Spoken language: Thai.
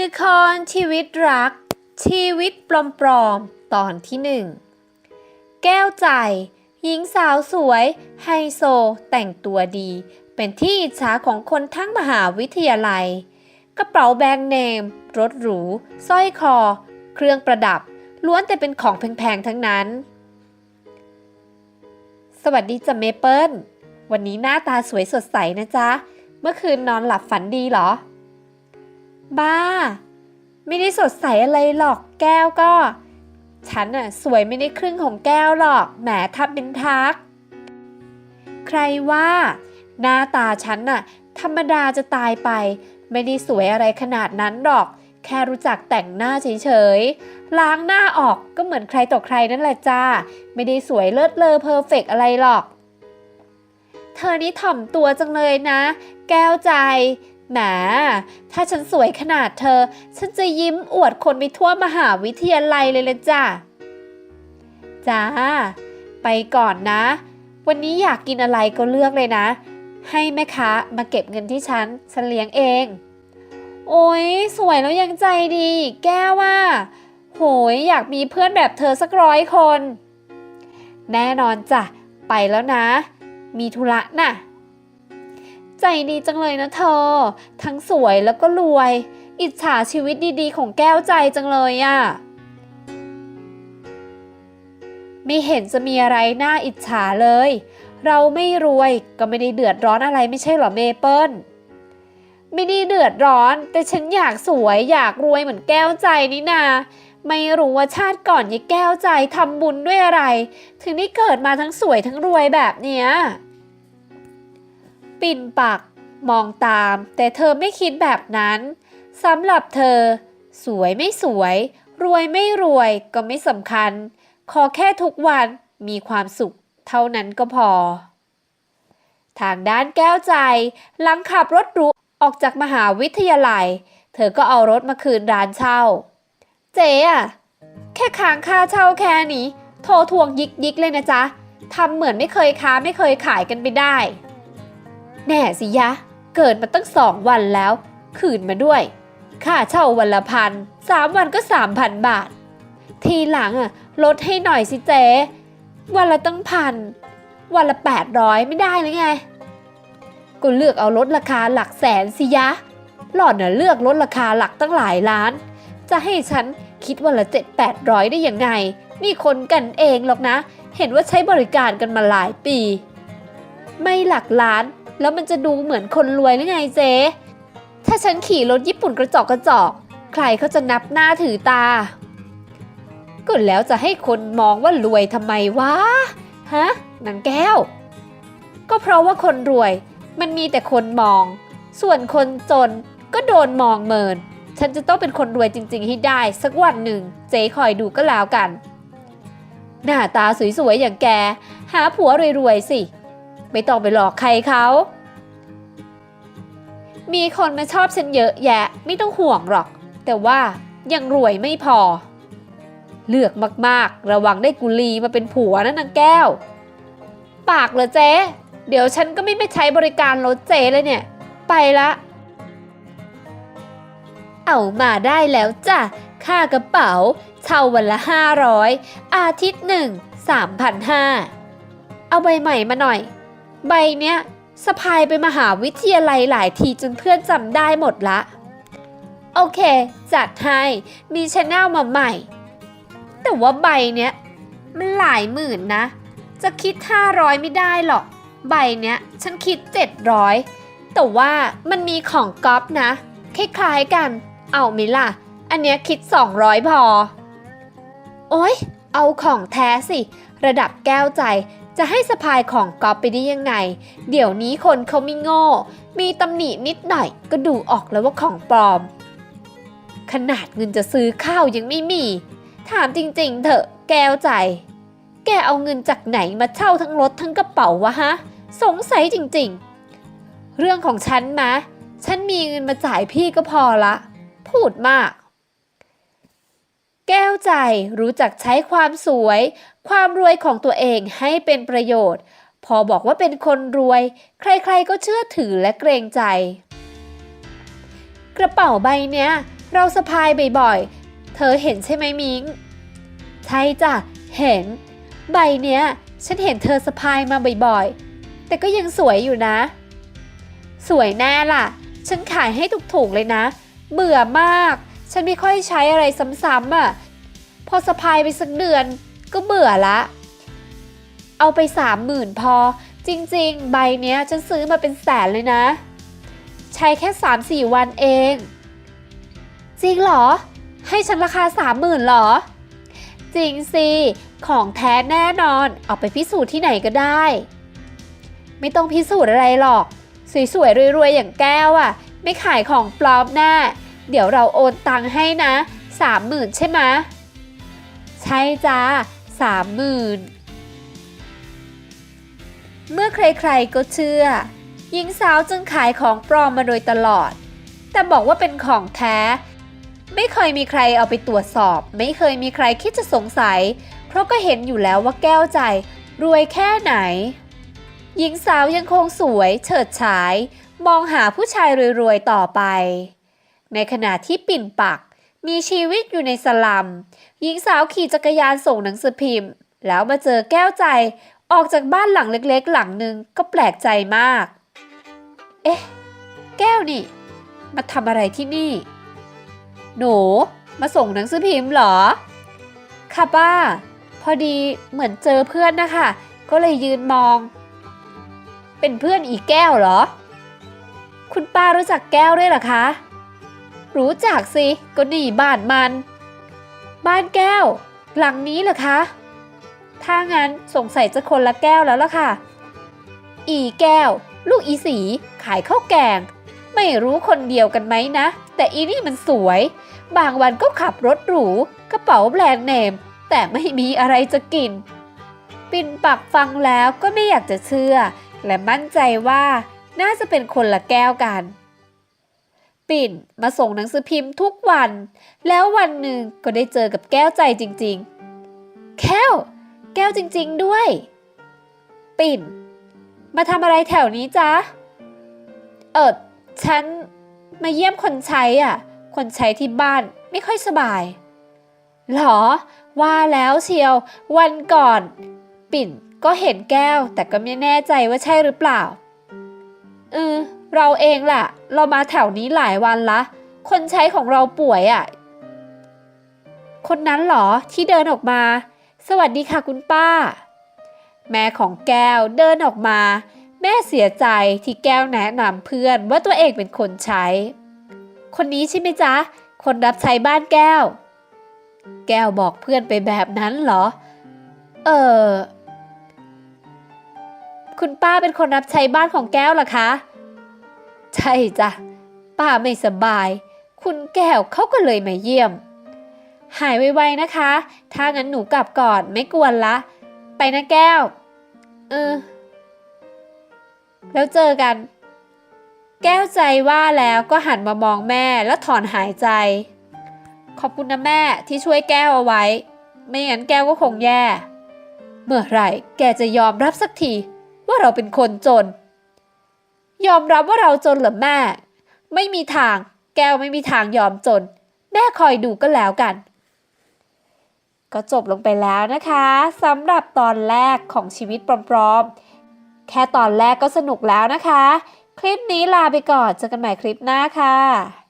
ละครชีวิตรัก ชีวิตปลอมๆ ตอนที่หนึ่ง แก้วใจ หญิงสาวสวย ไฮโซ แต่งตัวดี เป็นที่อิจฉาของคนทั้งมหาวิทยาลัย กระเป๋าแบรนด์เนม รถหรู สร้อยคอ เครื่องประดับ ล้วนแต่เป็นของแพงๆ ทั้งนั้น สวัสดีจ้ะเมเปิลวันนี้หน้าตาสวยสดใสนะจ๊ะ เมื่อคืนนอนหลับฝันดีเหรอ บ้า ไม่ได้สดใสอะไรหรอกแก้วก็ ฉันน่ะสวยไม่ได้ครึ่งของแก้วหรอกแหมทับเป็นทัก ใครว่า หน้าตาฉันน่ะ ธรรมดาจะตายไป ไม่ได้สวยอะไรขนาดนั้นหรอก แค่รู้จักแต่งหน้าเฉยๆ ล้างหน้าออกก็เหมือนใครต่อใครนั่นแหละจ้า ไม่ได้สวยเลิศเลอเพอร์เฟกอะไรหรอก เธอนี่ถ่อมตัวจังเลยนะ แก้วใจ แหม ถ้าฉันสวยขนาดเธอ ฉันจะยิ้มอวดคนไปทั่วมหาวิทยาลัยเลยละจ้าจ้า ไปก่อนนะ วันนี้อยากกินอะไรก็เลือกเลยนะ ให้แม่ค้ามาเก็บเงินที่ฉัน ฉันเลี้ยงเอง โอ้ยสวยแล้วยังใจดี แก้วว่า โหยอยากมีเพื่อนแบบเธอสักร้อยคน แน่นอนจ้ะ ไปแล้วนะ มีธุระน่ะ ใจดีจังเลยนะเธอ ทั้งสวยแล้วก็รวย อิจฉาชีวิตดีๆ ของแก้วใจจังเลยอะ่ะ ไม่เห็นจะมีอะไรน่าอิจฉาเลย เราไม่รวยก็ไม่ได้เดือดร้อนอะไรไม่ใช่หรอเมเปิลไม่ได้เดือดร้อน แต่ฉันอยากสวยอยากรวยเหมือนแก้วใจนี่นาไม่รู้ว่าชาติก่อนยายแก้วใจทำบุญด้วยอะไร ถึงได้เกิดมาทั้งสวยทั้งรวยแบบเนี้ย ปิ่นปากมองตาม แต่เธอไม่คิดแบบนั้นสำหรับเธอ สวยไม่สวย รวยไม่รวยก็ไม่สำคัญ ขอแค่ทุกวันมีความสุขเท่านั้นก็พอ ทางด้านแก้วใจ หลังขับรถหรูออกจากมหาวิทยาลัย เธอก็เอารถมาคืนร้านเช่า เจ๊อะแค่ค้างค่าเช่าแค่นี้ โทรทวงยิกยิกเลยนะจ๊ะทำเหมือนไม่เคยค้าไม่เคยขายกันไปได้ แน่สิยะ เกิดมาตั้งสองวันแล้ว คืนมาด้วย ค่าเช่าวันละพันสามวันก็สามพันบาท ทีหลังอะลดให้หน่อยสิเจ๊วันละตั้งพันวันละแปดร้อยไม่ได้เลยไงก็เลือกเอาลดราคาหลักแสนสิยะ หล่อนน่ะเลือกลดราคาหลักตั้งหลายล้าน จะให้ฉันคิดวันละเจ็ดแปดร้อยได้ยังไง นี่คนกันเองหรอกนะ เห็นว่าใช้บริการกันมาหลายปี ไม่หลักล้าน แล้วมันจะดูเหมือนคนรวยหรือไงเจ๊ ถ้าฉันขี่รถญี่ปุ่นกระจอกกระจอก ใครเขาจะนับหน้าถือตา ก็แล้วจะให้คนมองว่ารวยทำไมวะ ฮะนางแก้ว ก็เพราะว่าคนรวยมันมีแต่คนมอง ส่วนคนจนก็โดนมองเมิน ฉันจะต้องเป็นคนรวยจริง ๆ ให้ได้ สักวันหนึ่ง เจ๊คอยดูก็แล้วกัน หน้าตาสวยๆอย่างแก หาผัวรวยๆสิ ไม่ต้องไปหลอกใครเขา มีคนมาชอบฉันเยอะแยะไม่ต้องห่วงหรอก แต่ว่ายังรวยไม่พอ เลือกมากๆ ระวังได้กุลีมาเป็นผัวนะนางแก้ว ปากเหรอเจ๊ เดี๋ยวฉันก็ไม่ไปใช้บริการรถเจ๊เลยเนี่ย ไปละ เอามาได้แล้วจ้ะค่ากระเป๋า เช่าวันละ 500 อาทิตย์หนึ่ง3,500 เอาใบใหม่มาหน่อย ใบเนี้ยสะพายไปมหาวิทยาลัยหลายทีจนเพื่อนจำได้หมดละ โอเค จัดให้ มีชแนลมาใหม่ แต่ว่าใบเนี้ยมันหลายหมื่นนะ จะคิด 500 ไม่ได้หรอก ใบเนี้ยฉันคิด 700 แต่ว่ามันมีของก๊อฟนะ คล้ายๆกัน เอาไหมล่ะ อันเนี้ยคิด 200 พอ โอ๊ยเอาของแท้สิ ระดับแก้วใจ จะให้สะพายของก๊อปไปได้ยังไง เดี๋ยวนี้คนเขาไม่โง่ มีตำหนินิดหน่อยก็ดูออกแล้วว่าของปลอม ขนาดเงินจะซื้อข้าวยังไม่มี ถามจริงๆ เถอะ แก้วใจ แกเอาเงินจากไหนมาเช่าทั้งรถทั้งกระเป๋าวะฮะ สงสัยจริงๆ เรื่องของฉันมะ ฉันมีเงินมาจ่ายพี่ก็พอละ พูดมาก แก้วใจรู้จักใช้ความสวย ความรวยของตัวเองให้เป็นประโยชน์ พอบอกว่าเป็นคนรวย ใครๆก็เชื่อถือและเกรงใจ กระเป๋าใบเนี้ย เราสะพายบ่อยๆ เธอเห็นใช่ไหมมิงใช่จ้ะ เห็น ใบเนี้ย ฉันเห็นเธอสะพายมาบ่อยๆ แต่ก็ยังสวยอยู่นะ สวยแน่ล่ะ ฉันขายให้ถูกๆเลยนะ เบื่อมาก ฉันไม่ค่อยใช้อะไรซ้ำๆอะ พอสะพายไปสักเดือนก็เบื่อละ เอาไปสามหมื่นพอ จริงๆ ใบเนี้ยฉันซื้อมาเป็นแสนเลยนะ ใช้แค่สามสี่วันเอง จริงเหรอ ให้ฉันราคาสามหมื่นหรอ จริงสิ ของแท้แน่นอน เอาไปพิสูจน์ที่ไหนก็ได้ ไม่ต้องพิสูจน์อะไรหรอก สวยๆรวยๆอย่างแก้วอะ่ะ ไม่ขายของปลอมแน่ เดี๋ยวเราโอนตังค์ให้นะสามหมื่นใช่ไหมใช่จ้าสามหมื่นเมื่อใครๆก็เชื่อ หญิงสาวจึงขายของปลอมมาโดยตลอด แต่บอกว่าเป็นของแท้ ไม่เคยมีใครเอาไปตรวจสอบ ไม่เคยมีใครคิดจะสงสัย เพราะก็เห็นอยู่แล้วว่าแก้วใจ รวยแค่ไหน หญิงสาวยังคงสวย เฉิดฉาย มองหาผู้ชายรวยๆต่อไป ในขณะที่ปิ่นปัก มีชีวิตอยู่ในสลัม หญิงสาวขี่จักรยานส่งหนังสือพิมพ์ แล้วมาเจอแก้วใจออกจากบ้านหลังเล็กๆ หลังหนึ่งก็แปลกใจมาก เอ๊ะ แก้วนี่ มาทำอะไรที่นี่ หนู มาส่งหนังสือพิมพ์เหรอ ค่ะป้า พอดีเหมือนเจอเพื่อนนะคะ ก็เลยยืนมอง เป็นเพื่อนอีกแก้วเหรอ คุณป้ารู้จักแก้วด้วยเหรอคะ รู้จักสิ ก็นี่บ้านมัน บ้านแก้ว หลังนี้เหรอคะ ถ้างั้นสงสัยจะคนละแก้วแล้วล่ะค่ะ อีแก้ว ลูกอีสี ขายข้าวแกง ไม่รู้คนเดียวกันไหมนะ แต่อีนี่มันสวย บางวันก็ขับรถหรู กระเป๋าแบรนด์เนม แต่ไม่มีอะไรจะกิน ปินปักฟังแล้วก็ไม่อยากจะเชื่อ และมั่นใจว่าน่าจะเป็นคนละแก้วกัน ปิ่นมาส่งหนังสือพิมพ์ทุกวัน แล้ววันหนึ่งก็ได้เจอกับแก้วใจจริง ๆ แก้ว แก้วจริง ๆ ด้วย ปิ่น มาทำอะไรแถวนี้จ๊ะ เออฉันมาเยี่ยมคนใช้อะ คนใช้ที่บ้านไม่ค่อยสบาย หรอ ว่าแล้วเชียว วันก่อน ปิ่นก็เห็นแก้วแต่ก็ไม่แน่ใจว่าใช่หรือเปล่า เออ เราเองแหละเรามาแถวนี้หลายวันละ คนใช้ของเราป่วยอะ่ะ คนนั้นเหรอที่เดินออกมา สวัสดีค่ะคุณป้า แม่ของแก้วเดินออกมา แม่เสียใจที่แก้วแนะนำเพื่อนว่าตัวเองเป็นคนใช้ คนนี้ใช่ไหมจ๊ะ คนรับใช้บ้านแก้ว แก้วบอกเพื่อนไปแบบนั้นเหรอ เออ คุณป้าเป็นคนรับใช้บ้านของแก้วเหรอคะ ใช่จ้ะ ป้าไม่สบาย คุณแก้วเขาก็เลยมาเยี่ยม หายไวๆนะคะ ถ้างั้นหนูกลับก่อนไม่กวนละ ไปนะแก้ว เออ แล้วเจอกัน แก้วใจว่าแล้วก็หันมามองแม่แล้วถอนหายใจ ขอบคุณนะแม่ที่ช่วยแก้วเอาไว้ ไม่งั้นแก้วก็คงแย่ เมื่อไหร่ แกจะยอมรับสักทีว่าเราเป็นคนจน ยอมรับว่าเราจนเหรอแม่ ไม่มีทาง แก้วไม่มีทางยอมจน แม่คอยดูก็แล้วกัน ก็จบลงไปแล้วนะคะสำหรับตอนแรกของชีวิตปลอมๆ แค่ตอนแรกก็สนุกแล้วนะคะ คลิปนี้ลาไปก่อนเจอกันใหม่คลิปหน้าค่ะ